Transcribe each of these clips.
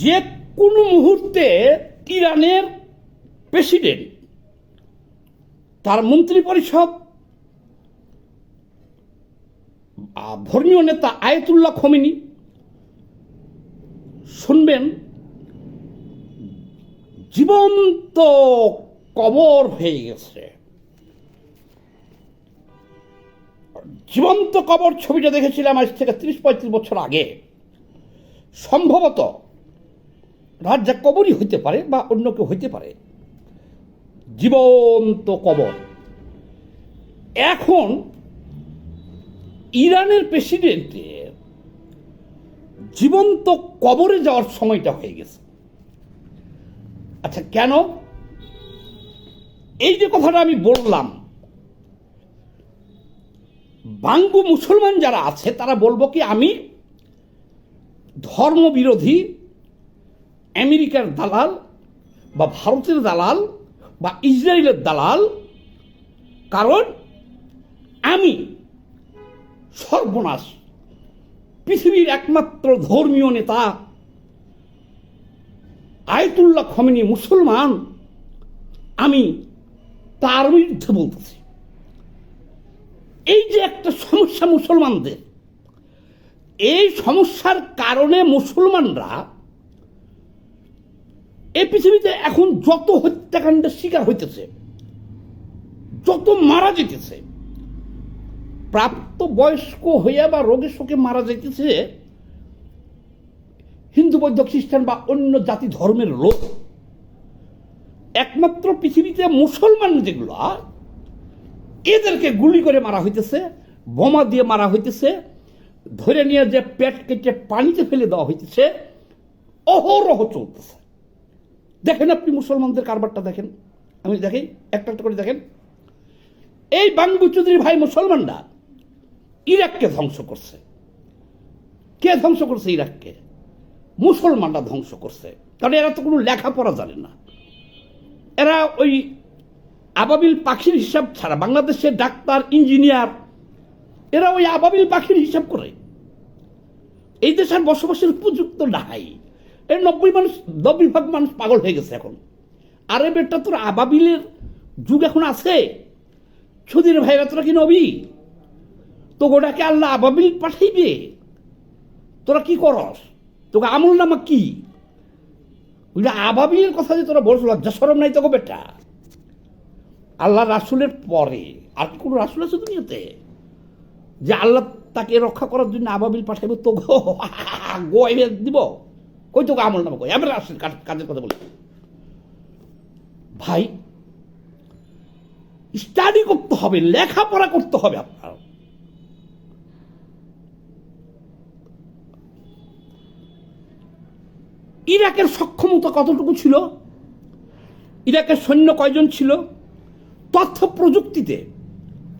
যে কোনো মুহূর্তে ইরানের প্রেসিডেন্ট, তার মন্ত্রী পরিষদ ধর্মীয় নেতা আয়তুল্লাহ খমিনি শুনবেন, জীবন্ত কবর হয়ে গেছে। জীবন্ত কবর ছবিটা দেখেছিলাম আজ থেকে ত্রিশ পঁয়ত্রিশ বছর আগে। সম্ভবত রাজ্যা কবরই হইতে পারে বা অন্য কেউ হইতে পারে। জীবন্ত কবর। এখন ইরানের প্রেসিডেন্টের জীবন্ত কবরে যাওয়ার সময়টা হয়ে গেছে। আচ্ছা কেন? এই যে কথাটা আমি বললাম, বাঙ্গু মুসলমান যারা আছে, তারা বলব কি আমি ধর্মবিরোধী আমেরিকার দালাল বা ভারতের দালাল বা ইসরায়েলের দালাল। কারণ আমি সর্বনাশ, পৃথিবীর একমাত্র ধর্মীয় নেতা, আয়তুল্লাহ খমেনি মুসলমান, আমি তার বিরুদ্ধে বলতেছি। এই যে একটা সমস্যা মুসলমানদের, এই সমস্যার কারণে মুসলমানরা এই পৃথিবীতে এখন যত হত্যাকাণ্ডের শিকার হইতেছে, যত মারা যেতেছে প্রাপ্ত বয়স্ক হইয়া বা রোগে শোকে মারা যাইতেছে, হিন্দু, বৌদ্ধ, খ্রিস্টান বা অন্য জাতি ধর্মের লোক, একমাত্র পৃথিবীতে মুসলমান যেগুলো, এদেরকে গুলি করে মারা হইতেছে, বোমা দিয়ে মারা হইতেছে, ধরে নিয়ে যে পেট কেটে পানিতে ফেলে দেওয়া হইতেছে, অহরহ চলতেছে। দেখেন আপনি মুসলমানদের কারবারটা দেখেন। আমি দেখি, একটা একটা করে দেখেন। এই বাঙ্গু চৌধুরী ভাই মুসলমানরা ইরাককে ধ্বংস করছে। কে ধ্বংস করছে ইরাককে? মুসলমানরা ধ্বংস করছে। কারণ এরা তো কোনো লেখাপড়া জানে না। এরা ওই আবাবিল পাখির হিসাব ছাড়া বাংলাদেশের ডাক্তার, ইঞ্জিনিয়ার, এরা ওই আবাবিল পাখির হিসাব করে। এই দেশের বসবাসের উপযুক্ত নাই। এই নব্বই মানুষ, নব্বই ভাগ মানুষ পাগল হয়ে গেছে এখন। আরে বেটা, তোর আবাবিলের যুগ এখন আছে। সুধীর ভাইরা তোরা কি নবী? তো গোটাকে আল্লাহ আবাবিল পাঠাইবে। তোরা কি করস? তোকে আমল নামা কি? ওই আবাবিলের কথা যে তোরা বলছো, লজ্জা সরম নাই তোকে বেটা। আল্লাহ রাসুলের পরে, আর কি কোনো রাসুল আছে দুনিয়াতে? যে আল্লাহ তাকে রক্ষা করার জন্য আবাবিল পাঠাইব তো গো দিব। কই তোকে আমল নামা কই? কাজ- কাজের কথা বলি। ভাই স্টাডি করতে হবে, লেখাপড়া করতে হবে আপনার। ইরাকের সক্ষমতা কতটুকু ছিল? ইরাকের সৈন্য কয়জন ছিল? তথ্য প্রযুক্তিতে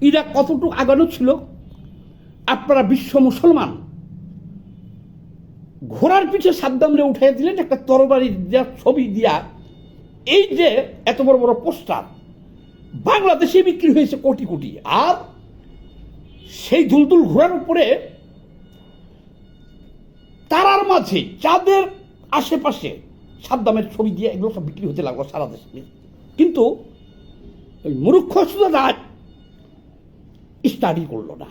ইরাক কতটুকু আগানো ছিল? আপনারা বিশ্ব মুসলমান। ঘোড়ার পিছে সাদ্দামরে উঠাই দিলেন একটা তরবারি দেওয়ার ছবি দিয়া। এই যে এত বড় বড় পোস্টার, বাংলাদেশে বিক্রি হয়েছে কোটি কোটি। আর সেই দুলদুল ঘোড়ার উপরে তারার মাঝে, চাঁদের আশেপাশে সাদ্দামের ছবি দিয়ে এগুলো সব বিক্রি হতে লাগল সারা দেশে। কিন্তু ওই মূর্খ রাজ স্টাডি করল না।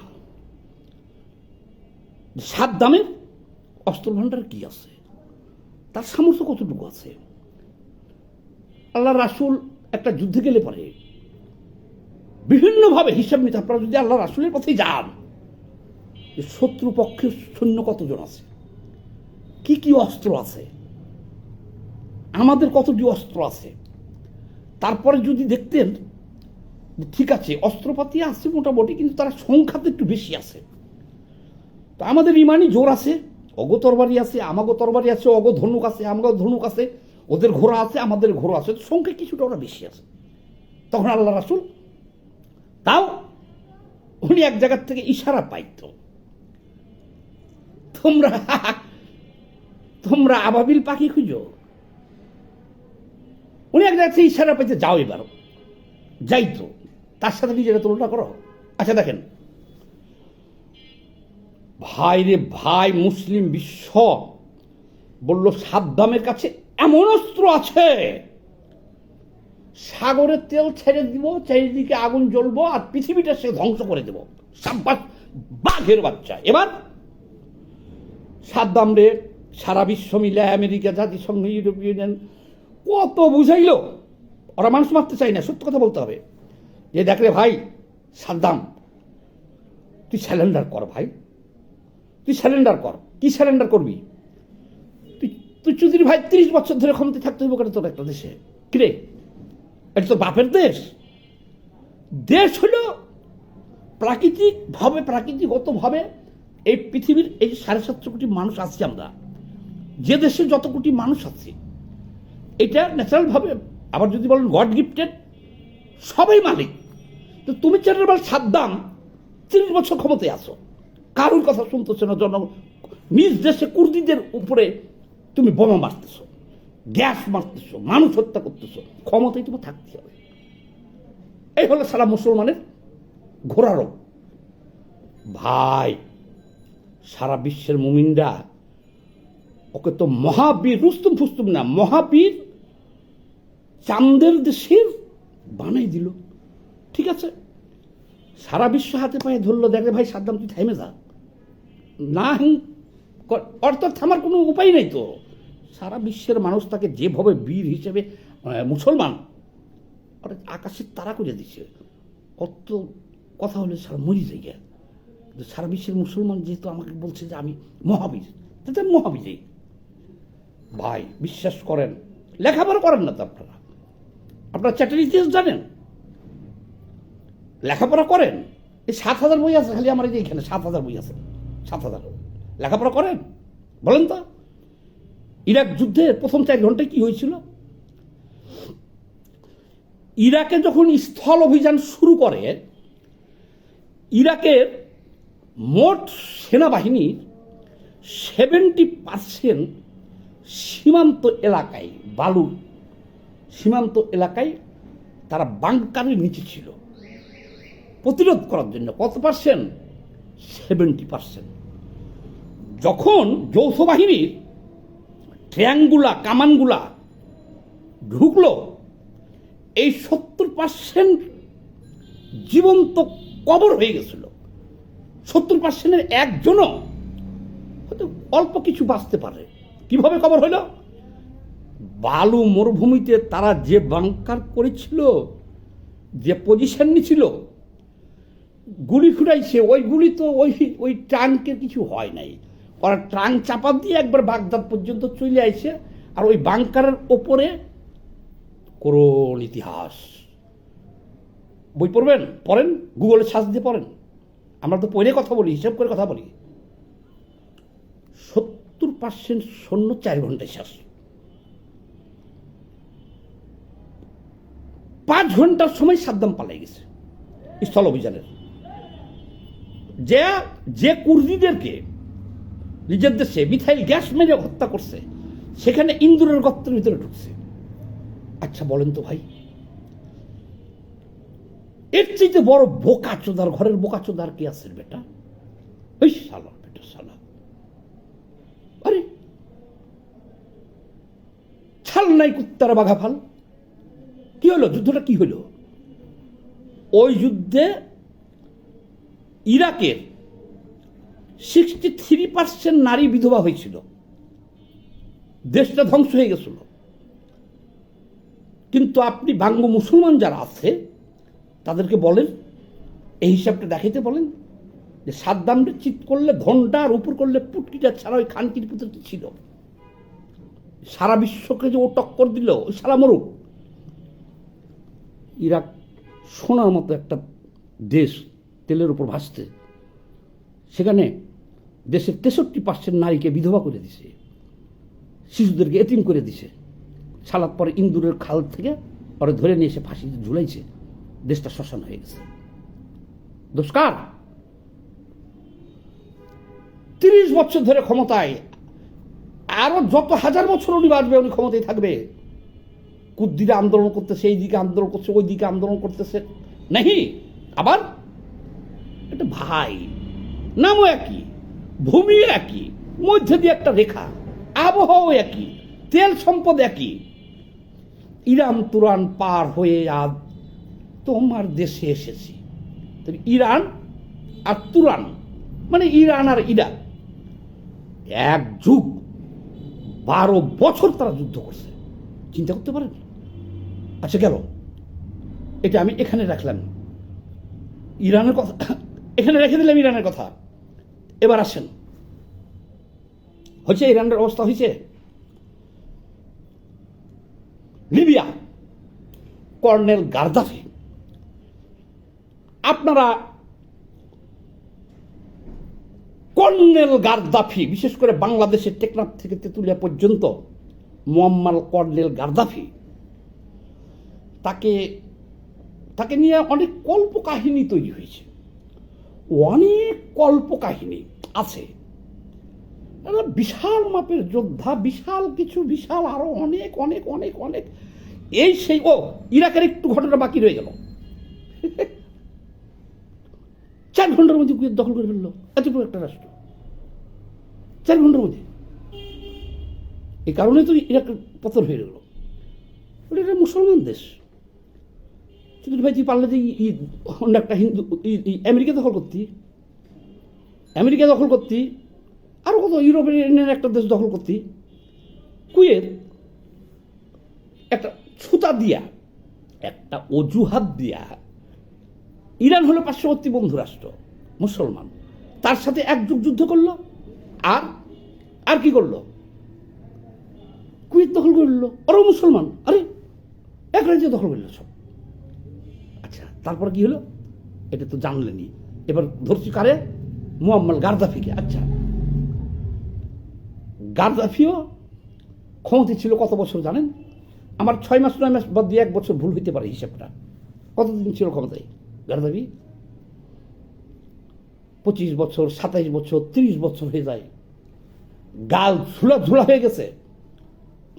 সাদ্দামের অস্ত্র কি আছে? তার সামর্থ্য কতটুকু আছে? আল্লাহ রাসুল একটা যুদ্ধে গেলে পরে বিভিন্নভাবে হিসাব নিতে আপনারা যদি আল্লাহ রাসুলের পথে যান, যে শত্রুপক্ষের সৈন্য কতজন আছে? কি কি অস্ত্র আছে? আমাদের কতটি অস্ত্র আছে? তারপরে যদি দেখতেন ঠিক আছে, অস্ত্রপাতি আছে মোটামুটি, কিন্তু তারা সংখ্যাতে একটু বেশি আছে। তো আমাদের ইমানই জোর আছে অগো তরবারি আছে, আমাগো তরবারি আছে, অগো ধনুক আছে, আমাগো ধনুক আছে, ওদের ঘোড়া আছে, আমাদের ঘোড়া আছে সংখ্যা কিছুটা ওরা বেশি আছে। তখন আল্লাহ রাসুল তাও উনি এক জায়গার থেকে ইশারা পাইতো। তোমরা তোমরা আবাবিল পাখি খুঁজো। উনি এক জায়গা থেকে ইশারা পাইতে যাও এবার। যাইতো। তার সাথে নিজেরা তুলনা করো। আচ্ছা দেখেন ভাই রে ভাই মুসলিম বিশ্ব বলল, সাদ্দামের কাছে এমন অস্ত্র আছে। সাগরের তেল ছেড়ে দিব, চারিদিকে আগুন জ্বলবো আর পৃথিবীটা সে ধ্বংস করে দেব। সাব্বাস, বাঘের বাচ্চা। এবার সাদ্দাম রে সারা বিশ্ব মিলে আমেরিকা, জাতিসংঘ, ইউরোপীয় ইউনিয়ন কত বুঝাইলো? ওরা মানুষ মারতে চাই না, সত্য কথা বলতে হবে। যে দেখলে ভাই, সাদ্দাম, তুই স্যালেন্ডার কর ভাই। তুই স্যালেন্ডার কর। কি স্যালেন্ডার করবি? তুই তুই চৌধুরী ভাই তিরিশ বছর ধরে ক্ষমতায় থাকতে হইব কেন তোর একটা দেশে? কিরে এটা তো বাপের দেশ। দেশ হলো প্রাকৃতিকভাবে প্রাকৃতিকগতভাবে এই পৃথিবীর এই সাড়ে সাতশো কোটি মানুষ আছি আমরা। যে দেশে যত কোটি মানুষ আছে, এটা ন্যাচারালভাবে আবার যদি বলেন গড গিফটেড সবাই মালিক। তো তুমি চেটারবার সাদ্দাম তিরিশ বছর ক্ষমতায় আসো কারোর কথা শুনতেছো না জন নিজ দেশে কুর্দিদের উপরে তুমি বোমা মারতেছো, গ্যাস মারতেছো, মানুষ হত্যা করতেছো, ক্ষমতায় তোমার থাকতে হবে। এই হলো সারা মুসলমানের ঘোড়া রোগ। ভাই, সারা বিশ্বের মুমিনরা, ওকে তো মহাবীর, রুস্তুম ফুস্তুম না, মহাবীর চান্দের দেশের বানাই দিল। ঠিক আছে? সারা বিশ্ব হাতে পায়ে ধরলো, দেখে ভাই, সাদ্দাম, তুই থাইমে যা। না অর্থাৎ থামার কোনো উপায় নেই তো। সারা বিশ্বের মানুষ তাকে যেভাবে বীর হিসেবে মুসলমান আকাশের তারা করে দিচ্ছে। কত কথা হলে সারা মরি যাই গে। কিন্তু সারা বিশ্বের মুসলমান যেহেতু আমাকে বলছে যে আমি মহাবীর তাতে মহাবীরই। ভাই, বিশ্বাস করেন, লেখাপড়া করেন না তো আপনারা। আপনারা চ্যাটার ইতিহাস জানেন? লেখাপড়া করেন? এই সাত হাজার বই আছে, খালি আমার এই যে এখানে সাত হাজার বই আছে। সাত হাজার লেখাপড়া করেন? বলেন তো। ইরাক যুদ্ধের প্রথম চার ঘন্টায় কি হয়েছিল? ইরাকে যখন স্থল অভিযান শুরু করে, ইরাকের মোট সেনাবাহিনীর সেভেন্টি পার্সেন্ট সীমান্ত এলাকায়, বালুর সীমান্ত এলাকায় তারা বাংকারের নিচে ছিল। প্রতিরোধ করার জন্য কত পার্সেন্ট? Seventy percent. যখন যৌথ বাহিনীর ট্র্যাঙ্গুলা কামানগুলা ঢুকলো, এই সত্তর পার্সেন্ট জীবন্ত কবর হয়ে গেছিল। সত্তর পার্সেন্টের একজনও হয়তো অল্প কিছু বাঁচতে পারে। কীভাবে কবর হইল বালু মরুভূমিতে তারা যে বাংকার করেছিল, যে পজিশন নিছিল গুলি ফুটাইছে, ওই গুলি তো ওই ওই ট্রাঙ্কের কিছু হয় নাই। ওরা ট্রাঙ্ক চাপা দিয়ে একবার বাগদাদ পর্যন্ত চলে আইছে, আর ওই বাংকারের ওপরে করুণ ইতিহাস। বই পড়বেন? পড়েন? গুগলে সার্চ দিয়ে পড়েন। আমরা তো পড়ে কথা বলি, হিসাব করে কথা বলি। সত্তর পার্সেন্ট সৈন্য চার ঘন্টায় শেষ। পাঁচ ঘণ্টার সময় সাদ্দাম পালাই গেছে, স্থল অভিযানের। যে যে কুর্দিদেরকে নিজের দেশে মিথাইল গ্যাস মেরে হত্যা করছে, সেখানে ইন্দুরের গর্তের ভিতরে ঢুকছে। আচ্ছা বলেন তো ভাই। এর চাইতে বড় বোকা চোদার ঘরের বোকা চোদার কি আছে বেটা? ওই বেটা আরে, ছাল নাই কুত্তারা বাঘা ফাল। কি হলো? যুদ্ধটা কি হলো? ওই যুদ্ধে ইরাকের সিক্সটি থ্রি পার্সেন্ট নারী বিধবা হয়েছিল। দেশটা ধ্বংস হয়ে গেছিল। কিন্তু আপনি বাঙ্গ মুসলমান যারা আছে, তাদেরকে বলেন, এই হিসাবটা দেখাইতে বলেন, যে সাদ্দামটা চিত করলে ঘণ্টা আর উপর করলে, পুটকিটা ছাড়া ওই খানকির পুত্র কি ছিল? সারা বিশ্বকে যে ও টক্কর দিল, ওই সারা মরুক। ইরাক সোনার মতো একটা দেশ তেলের উপর ভাসতে সেখানে দেশের তেষট্টি পার্সেন্ট নারীকে বিধবা করে দিছে। শিশুদেরকে এতিম করে দিছে। সালাদ পরে ইন্দুরের খাল থেকে পরে ধরে নিয়ে এসে ফাঁসিতে ঝুলাইছে। দেশটা শ্মশান হয়ে গেছে। দুষ্কার তিরিশ বছর ধরে ক্ষমতায়, আরও যত হাজার বছর উনি বাঁচবে উনি ক্ষমতায় থাকবে। কুদ্দিরা আন্দোলন করতেছে এই দিকে আন্দোলন করছে ওই দিকে আন্দোলন করতেছে। নাহি? আবার এটা ভাই, নামও একই ভূমি একই, মধ্যে দিয়ে একটা রেখা আবহাওয়া একই, তেল সম্পদ একই। ইরান তুরান পার হয়ে আজ তোমার দেশে এসেছি। ইরান আর তুরান মানে ইরান আর ইরাক, এক যুগ বারো বছর তারা যুদ্ধ করছে। চিন্তা করতে পারেন? আচ্ছা গেল, এটা আমি এখানে রাখলাম। ইরানের কথা এখানে রেখে দিলাম ইরানের কথা। এবার আসেন। হচ্ছে ইরানের অবস্থা হয়েছে? লিবিয়া, কর্নেল গার্দাফি, আপনারা কর্নেল গার্দাফি, বিশেষ করে বাংলাদেশের টেকনাফ থেকে তেঁতুলিয়া পর্যন্ত মোহাম্মদ কর্নেল গার্দাফি, তাকে তাকে নিয়ে অনেক কল্প কাহিনী তৈরি হয়েছে। অনেক কল্প কাহিনী আছে। বিশাল মাপের যোদ্ধা, বিশাল কিছু, বিশাল আরও অনেক অনেক অনেক অনেক। এই সেই, ও, ইরাকের একটু ঘটনা বাকি রয়ে গেল। চার ঘণ্টার মধ্যে কুয়েত দখল করে ফেলল। এত বড় একটা রাষ্ট্র। চার ঘণ্টার মধ্যে। এই কারণে তো ইরাক পতন হয়ে গেল। একটা মুসলমান দেশ। কিন্তু ভাই, তুই পারলে যে ই- ই, অন্য একটা হিন্দু আমেরিকা দখল করতি। আমেরিকা দখল করতি। আরও কত ইউরোপের একটা দেশ দখল করতি। কুয়েত একটা ছুতা দিয়া, একটা অজুহাত দিয়া, ইরান হলো পার্শ্ববর্তী বন্ধু রাষ্ট্র, মুসলমান। তার সাথে একযুগ যুদ্ধ করল, আর আর কি করল? কুয়েত দখল করল। ওরাও মুসলমান। আরে, এক রাজ্যে দখল করল সব। তারপর কি হলো? এটা তো জানলেনি এবার ধরছি কারে? মোহাম্মদ গার্দাফিকে আচ্ছা। গার্দাফিও ক্ষমতা ছিল কত বছর জানেন? আমার ছয় মাস, নয় মাস বা দুই এক বছর ভুল হইতে পারে হিসাবটা। কতদিন ছিল ক্ষমতায় গার্দাফি পঁচিশ বছর, সাতাইশ বছর, তিরিশ বছর হয়ে যায়। গাল ঝুলা ঝুলা হয়ে গেছে।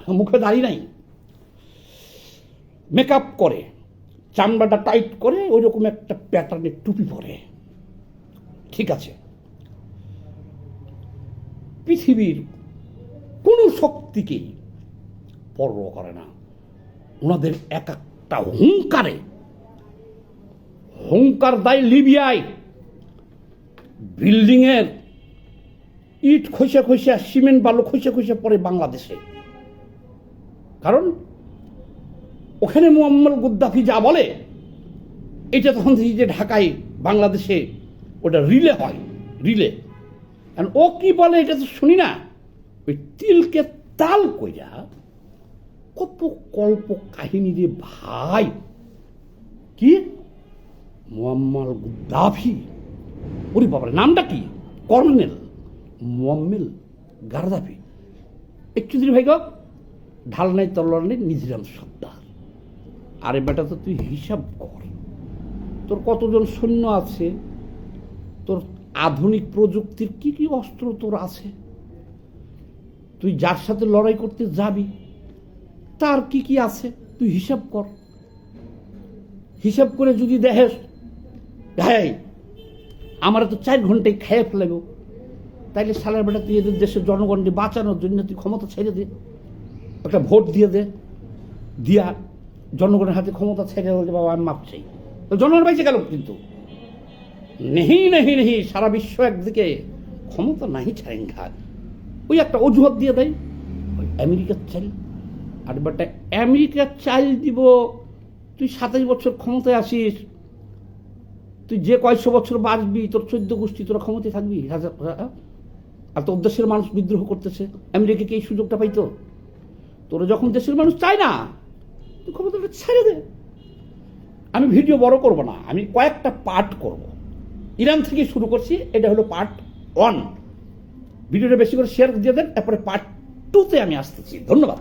মুখে দাঁড়িয়ে নাই। মেকআপ করে। চামড়াটা টাইট করে ওই রকম একটা প্যাটার্নের টুপি পরে। ঠিক আছে? পৃথিবীর কোনো শক্তিকেই পরোয়া করে না। ওনাদের এক একটা হুঙ্কারে, হুঙ্কার দেয় লিবিয়ায়। বিল্ডিংয়ের ইট খসে খসে সিমেন্ট বালু খসে খসে পড়ে বাংলাদেশে। কারণ ওখানে মোহাম্মদ গুদ্দাফি যা বলে, এটা তখন থেকে যে ঢাকায়, বাংলাদেশে ওটা রিলে হয়, রিলে। আর ও কি বলে এটা তো শুনি না, ওই তিলকে তাল কইরা কত কল্প কাহিনী রে ভাই। কি? মোহাম্মদ গুদ্দাফি? ওরে বাবার, নামটা কি? Colonel Gaddafi. একটু দিন ভাই ঢাল নাই তলোয়ার নেই নিজিরাম সর্দার। আরে বেটা তো তুই হিসাব কর। তোর কতজন সৈন্য আছে? তোর আধুনিক প্রযুক্তির কি কি অস্ত্র তোর আছে? তুই যার সাথে লড়াই করতে যাবি, তার কি কি আছে? তুই হিসাব কর। হিসাব করে যদি দেখেস ভাই আমার তো চার ঘন্টায় খেয়ে ফেলাবো তাইলে সালার বেটা তুই এদের দেশের জনগণকে বাঁচানোর জন্য তুই ক্ষমতা ছেড়ে দে। একটা ভোট দিয়ে দে। দিয়া জনগণের হাতে ক্ষমতা ছেড়ে দিলে বাবা, আমি মাপ চাই। জনগণ পাইছে গেল কিন্তু। নেহি নেহি নেহি, সারা বিশ্ব একদিকে ক্ষমতা নাহি ছাড়েঙ্গা ওই একটা অজুহাত দিয়ে দেয়, ওই আমেরিকার চাল। আর বাটা, আমেরিকার চাল দিব, তুই সাতাশ বছর ক্ষমতায় আসিস, তুই যে কয়েকশো বছর বাঁচবি, তোর চোদ্দ গোষ্ঠী, তোরা ক্ষমতায় থাকবি? হাজার হ্যাঁ? আর তোর দেশের মানুষ বিদ্রোহ করতেছে। আমেরিকা কি এই সুযোগটা পাইতো? তোরা যখন দেশের মানুষ চায় না। তুই ক্ষমতাটা ছেড়ে দে। আমি ভিডিও বড় করব না, আমি কয়েকটা পার্ট করব। ইরান থেকে শুরু করছি, এটা হলো পার্ট ওয়ান। ভিডিওটা বেশি করে শেয়ার দিয়ে দেন, তারপরে পার্ট টুতে আমি আসতেছি। ধন্যবাদ।